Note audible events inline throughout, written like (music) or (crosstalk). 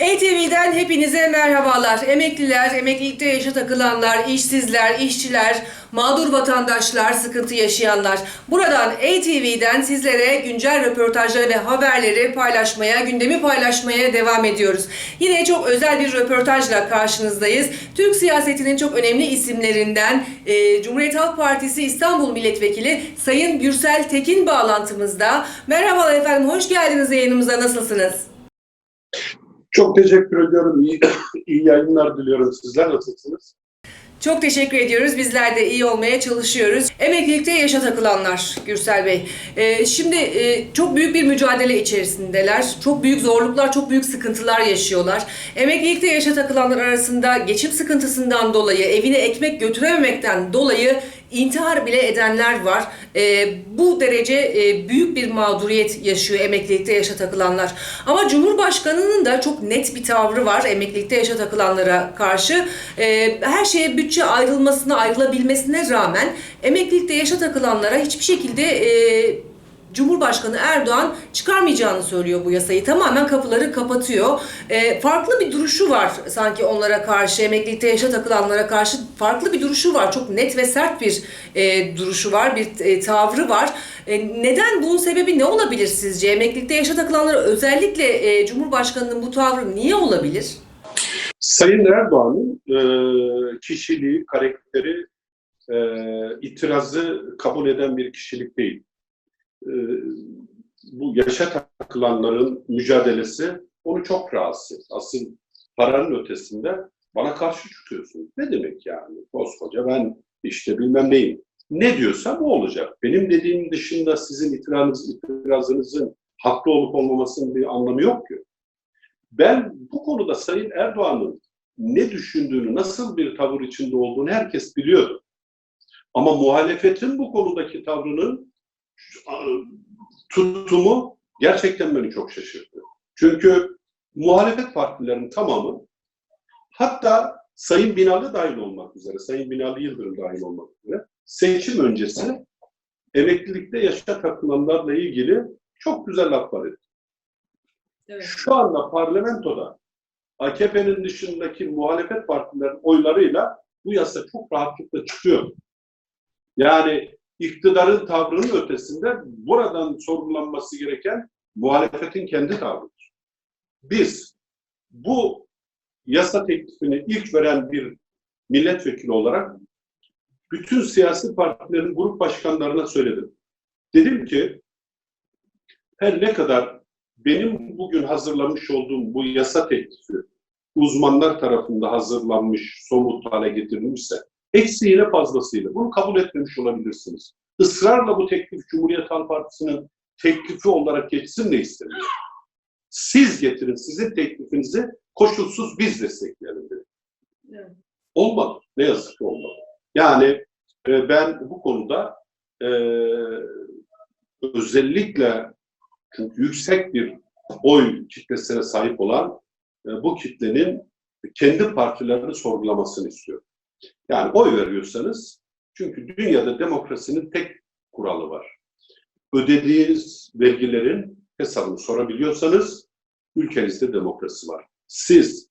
ATV'den hepinize merhabalar. Emekliler, emeklilikte yaşa takılanlar, işsizler, işçiler, mağdur vatandaşlar, sıkıntı yaşayanlar. Buradan ATV'den sizlere güncel röportajları ve haberleri paylaşmaya, gündemi paylaşmaya devam ediyoruz. Yine çok özel bir röportajla karşınızdayız. Türk siyasetinin çok önemli isimlerinden e, Cumhuriyet Halk Partisi İstanbul Milletvekili Sayın Gürsel Tekin bağlantımızda. Merhabalar efendim, hoş geldiniz yayınımıza. Nasılsınız? Çok teşekkür ediyorum. İyi, (coughs) iyi yayınlar diliyorum. Sizler nasılsınız? Çok teşekkür ediyoruz. Bizler de iyi olmaya çalışıyoruz. Emeklilikte yaşa takılanlar Gürsel Bey. Ee, şimdi e, çok büyük bir mücadele içerisindeler. Çok büyük zorluklar, çok büyük sıkıntılar yaşıyorlar. Emeklilikte yaşa takılanlar arasında geçim sıkıntısından dolayı, evine ekmek götürememekten dolayı intihar bile edenler var. Ee, bu derece e, büyük bir mağduriyet yaşıyor emeklilikte yaşa takılanlar. Ama Cumhurbaşkanı'nın da çok net bir tavrı var emeklilikte yaşa takılanlara karşı. Ee, her şeye bütçe ayrılmasına, ayrılabilmesine rağmen emeklilikte yaşa takılanlara hiçbir şekilde e, Cumhurbaşkanı Erdoğan çıkarmayacağını söylüyor bu yasayı. Tamamen kapıları kapatıyor. Ee, farklı bir duruşu var sanki onlara karşı, emeklilikte yaşa takılanlara karşı farklı bir duruşu var. Çok net ve sert bir e, duruşu var, bir e, tavrı var. E, neden bunun sebebi ne olabilir sizce? Emeklilikte yaşa takılanlara özellikle e, Cumhurbaşkanı'nın bu tavrı niye olabilir? Sayın Erdoğan'ın e, kişiliği, karakteri, e, itirazı kabul eden bir kişilik değil. E, bu yaşa takılanların mücadelesi onu çok rahatsız etti. Asıl paranın ötesinde bana karşı çıkıyorsun. Ne demek yani? Koskoca ben işte bilmem neyim. Ne diyorsam o olacak. Benim dediğim dışında sizin itirazınız, itirazınızın haklı olup olmamasının bir anlamı yok ki. Ben bu konuda Sayın Erdoğan'ın ne düşündüğünü, nasıl bir tavır içinde olduğunu herkes biliyordu. Ama muhalefetin bu konudaki tavrının tutumu gerçekten beni çok şaşırttı. Çünkü muhalefet partilerinin tamamı hatta Sayın Binali dahil olmak üzere, Sayın Binali Yıldırım dahil olmak üzere seçim öncesi emeklilikte yaşa takılanlarla ilgili çok güzel laflar etti. Evet. Şu anda parlamentoda AKP'nin dışındaki muhalefet partilerin oylarıyla bu yasa çok rahatlıkla çıkıyor. Yani iktidarın tavrının ötesinde buradan sorgulanması gereken muhalefetin kendi tavrıdır. Biz bu yasa teklifini ilk veren bir milletvekili olarak bütün siyasi partilerin grup başkanlarına söyledim. Dedim ki her ne kadar benim bugün hazırlamış olduğum bu yasa teklifi uzmanlar tarafından hazırlanmış, somut hale getirilmişse eksiğiyle fazlasıyla bunu kabul etmemiş olabilirsiniz. Israrla bu teklif Cumhuriyet Halk Partisi'nin teklifi olarak geçsin de istemiyor. Siz getirin, sizin teklifinizi koşulsuz biz destekleyelim dedi. Evet. Olmadı. Ne yazık ki olmadı. Yani e, ben bu konuda e, özellikle çünkü yüksek bir oy kitlesine sahip olan e, bu kitlenin kendi partilerini sorgulamasını istiyorum. Yani oy veriyorsanız çünkü dünyada demokrasinin tek kuralı var. Ödediğiniz vergilerin hesabını sorabiliyorsanız ülkenizde demokrasi var. Siz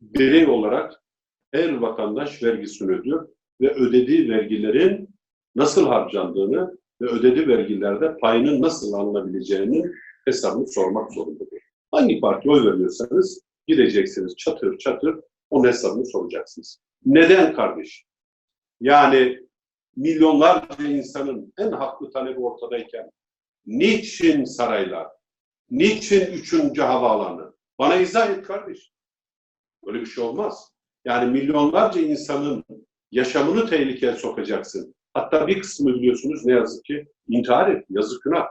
birey olarak her vatandaş vergisini ödüyor ve ödediği vergilerin nasıl harcandığını ve ödediği vergilerde payının nasıl alınabileceğinin hesabını sormak zorundadır. Hangi partiye oy veriyorsanız gideceksiniz çatır çatır onun hesabını soracaksınız. Neden kardeş? Yani milyonlarca insanın en haklı talebi ortadayken niçin saraylar? Niçin üçüncü havaalanı? Bana izah et kardeş. Böyle bir şey olmaz. Yani milyonlarca insanın yaşamını tehlikeye sokacaksın. Hatta bir kısmı biliyorsunuz ne yazık ki intihar etti. Yazık günah.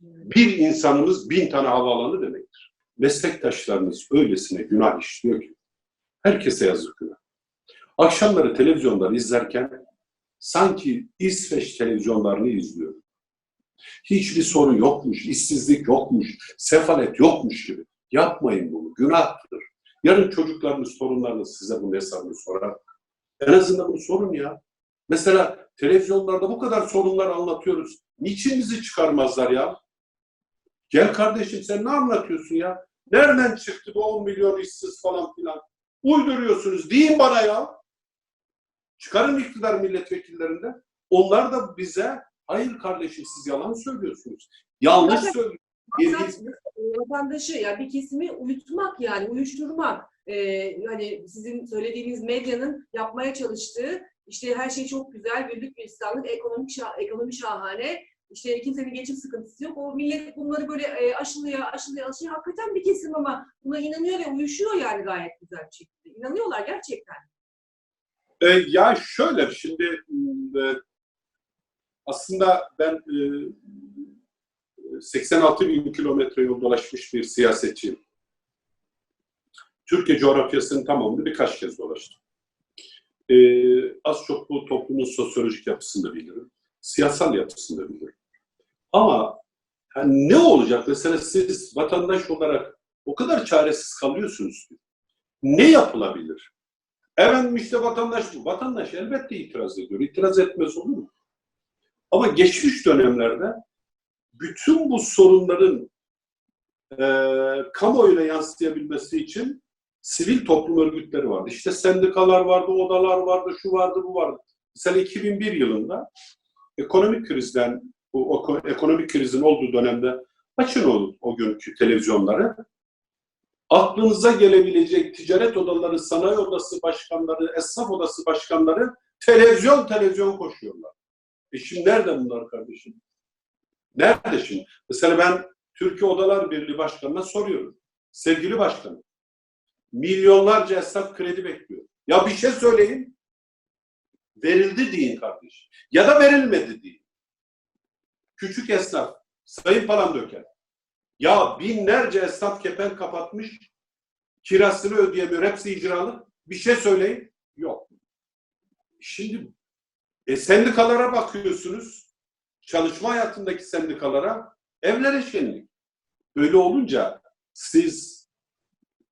Bir insanımız bin tane havaalanı demektir. Meslektaşlarınız öylesine günah işliyor ki herkese yazık günah. Akşamları televizyonları izlerken sanki İsveç televizyonlarını izliyor. Hiçbir sorun yokmuş, işsizlik yokmuş, sefalet yokmuş gibi. Yapmayın bunu, günahtır. Yarın çocuklarınız, torunlarınız size bunun hesabını sorar. En azından bunu sorun ya. Mesela televizyonlarda bu kadar sorunlar anlatıyoruz. Niçin bizi çıkarmazlar ya? Gel kardeşim sen ne anlatıyorsun ya? Nereden çıktı bu 10 milyon işsiz falan filan? Uyduruyorsunuz. Deyin bana ya. Çıkarın iktidar milletvekillerinde. Onlar da bize hayır kardeşim siz yalan söylüyorsunuz. Yanlış söylüyorsunuz. Vatandaşı ya bir kesimi uyutmak yani uyuşturmak. Ee, hani sizin söylediğiniz medyanın yapmaya çalıştığı işte her şey çok güzel, güllük gülistanlık, ekonomik şah, ekonomi şahane. İşte kimsenin geçim sıkıntısı yok. O millet bunları böyle e, aşılıyor, aşılıyor, aşılıyor. Hakikaten bir kesim ama buna inanıyor ve uyuşuyor yani gayet güzel bir şekilde. İnanıyorlar gerçekten. E, ya şöyle şimdi e, aslında ben e, 86 bin kilometre yol dolaşmış bir siyasetçiyim. Türkiye coğrafyasının tamamını birkaç kez dolaştım. E, az çok bu toplumun sosyolojik yapısını da bilirim. Siyasal yapısını da bilirim. Ama yani ne olacak? Mesela siz vatandaş olarak o kadar çaresiz kalıyorsunuz ki. Ne yapılabilir? Efendim işte vatandaş bu. Vatandaş elbette itiraz ediyor. İtiraz etmez olur mu? Ama geçmiş dönemlerde bütün bu sorunların e, kamuoyuna yansıyabilmesi için sivil toplum örgütleri vardı. İşte sendikalar vardı, odalar vardı, şu vardı, bu vardı. Mesela 2001 yılında ekonomik krizden, bu ekonomik krizin olduğu dönemde açın o, o günkü televizyonları aklınıza gelebilecek ticaret odaları, sanayi odası başkanları, esnaf odası başkanları televizyon televizyon koşuyorlar. E şimdi nerede bunlar kardeşim? Nerede şimdi? Mesela ben Türkiye Odalar Birliği Başkanı'na soruyorum. Sevgili başkanım, milyonlarca esnaf kredi bekliyor. Ya bir şey söyleyin. Verildi deyin kardeşim. Ya da verilmedi deyin. Küçük esnaf, Sayın Palandöken, ya binlerce esnaf kepen kapatmış, kirasını ödeyemiyor, hepsi icralı. Bir şey söyleyin. Yok. Şimdi e, sendikalara bakıyorsunuz, çalışma hayatındaki sendikalara evlere şenlik. Böyle olunca siz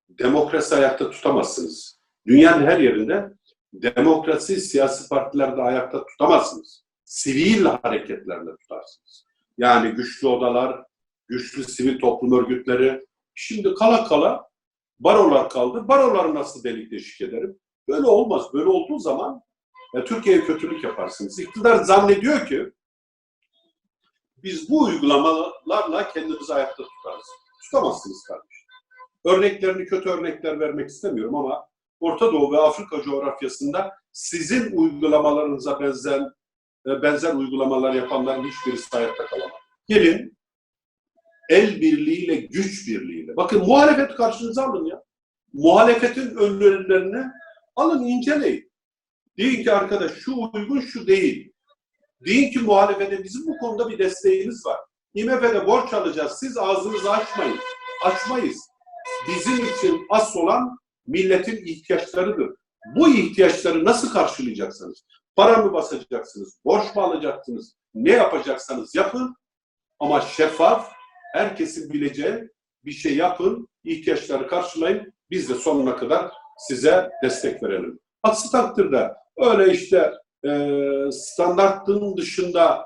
demokrasi ayakta tutamazsınız. Dünyanın her yerinde demokrasi siyasi partilerde ayakta tutamazsınız. Sivil hareketlerle tutarsınız. Yani güçlü odalar, güçlü sivil toplum örgütleri. Şimdi kala kala barolar kaldı. Baroları nasıl delik deşik ederim? Böyle olmaz. Böyle olduğu zaman ya Türkiye'ye kötülük yaparsınız. İktidar zannediyor ki biz bu uygulamalarla kendimizi ayakta tutarız. Tutamazsınız kardeşim. Örneklerini kötü örnekler vermek istemiyorum ama Orta Doğu ve Afrika coğrafyasında sizin uygulamalarınıza benzer benzer uygulamalar yapanların hiçbirisi hayatta kalamaz. Gelin el birliğiyle, güç birliğiyle. Bakın muhalefet karşınıza alın ya. Muhalefetin önerilerini alın inceleyin. Deyin ki arkadaş şu uygun şu değil. Deyin ki muhalefete bizim bu konuda bir desteğimiz var. IMF'de borç alacağız. Siz ağzınızı açmayın. Açmayız. Bizim için asıl olan milletin ihtiyaçlarıdır. Bu ihtiyaçları nasıl karşılayacaksınız? Para mı basacaksınız? Borç mu alacaksınız? Ne yapacaksanız yapın. Ama şeffaf, herkesin bileceği bir şey yapın. ihtiyaçları karşılayın. Biz de sonuna kadar size destek verelim. Aksi takdirde öyle işte e, standartın dışında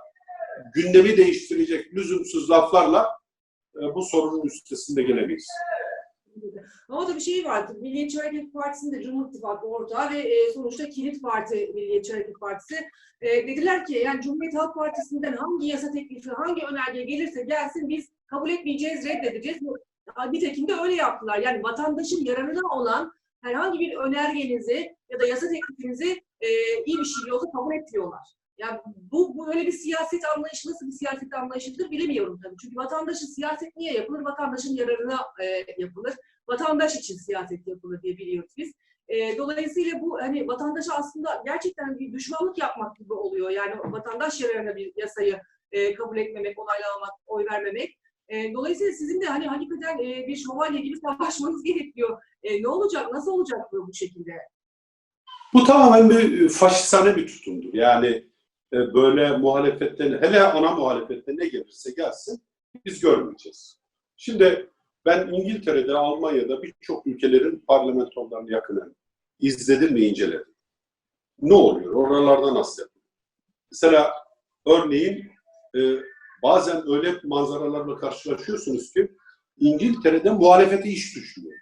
gündemi değiştirecek lüzumsuz laflarla e, bu sorunun üstesinde gelemeyiz. Ama da bir şey vardı. Milliyetçi Hareket Partisi'nde Cumhur İttifakı ortağı ve e, sonuçta kilit parti Milliyetçi Hareket Partisi. E, dediler ki yani Cumhuriyet Halk Partisi'nden hangi yasa teklifi, hangi önerge gelirse gelsin biz kabul etmeyeceğiz, reddedeceğiz. Nitekim de öyle yaptılar. Yani vatandaşın yararına olan herhangi bir önergenizi ya da yasa teklifinizi e, iyi bir şey olsa kabul etmiyorlar. Yani bu, bu öyle bir siyaset anlayışı, nasıl bir siyaset anlayışıdır bilemiyorum tabii. Çünkü vatandaşın siyaset niye yapılır? Vatandaşın yararına e, yapılır vatandaş için siyaset yapılır diye biliyoruz biz. E, dolayısıyla bu hani vatandaşa aslında gerçekten bir düşmanlık yapmak gibi oluyor. Yani vatandaş yararına bir yasayı e, kabul etmemek, onaylamamak, oy vermemek. E, dolayısıyla sizin de hani hakikaten e, bir şövalye gibi savaşmanız (laughs) gerekiyor. E, ne olacak, nasıl olacak bu, bu şekilde? Bu tamamen bir faşistane bir tutumdur. Yani e, böyle muhalefetten, hele ana muhalefette ne gelirse gelsin biz görmeyeceğiz. Şimdi ben İngiltere'de, Almanya'da birçok ülkelerin parlamentolarını yakından izledim ve inceledim. Ne oluyor? Oralarda nasıl yapılıyor? Mesela örneğin e, bazen öyle manzaralarla karşılaşıyorsunuz ki İngiltere'de muhalefete iş düşmüyor.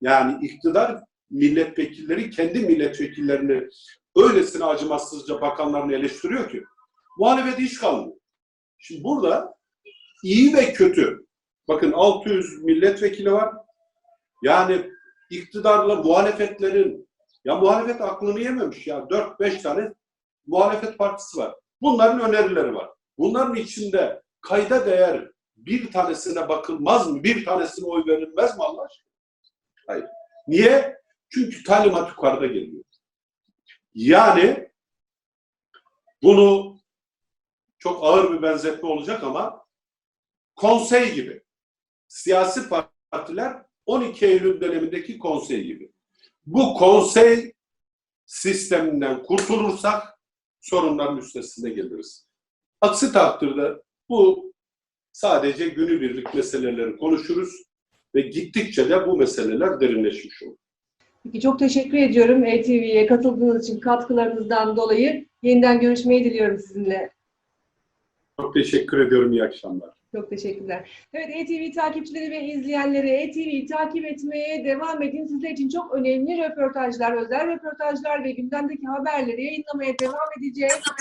Yani iktidar milletvekilleri kendi milletvekillerini öylesine acımasızca bakanlarını eleştiriyor ki muhalefete iş kalmıyor. Şimdi burada iyi ve kötü. Bakın 600 milletvekili var. Yani iktidarla muhalefetlerin ya muhalefet aklını yememiş ya 4-5 tane muhalefet partisi var. Bunların önerileri var. Bunların içinde kayda değer bir tanesine bakılmaz mı? Bir tanesine oy verilmez mi Allah aşkına? Hayır. Niye? Çünkü talimat yukarıda geliyor. Yani bunu çok ağır bir benzetme olacak ama konsey gibi. Siyasi partiler 12 Eylül dönemindeki konsey gibi. Bu konsey sisteminden kurtulursak sorunların üstesinde geliriz. Aksi takdirde bu sadece günübirlik meseleleri konuşuruz ve gittikçe de bu meseleler derinleşmiş olur. Peki çok teşekkür ediyorum ETV'ye katıldığınız için katkılarınızdan dolayı. Yeniden görüşmeyi diliyorum sizinle. Çok teşekkür ediyorum. İyi akşamlar. Çok teşekkürler. Evet ETV takipçileri ve izleyenleri ETV'yi takip etmeye devam edin. Sizler için çok önemli röportajlar, özel röportajlar ve gündemdeki haberleri yayınlamaya devam edeceğiz.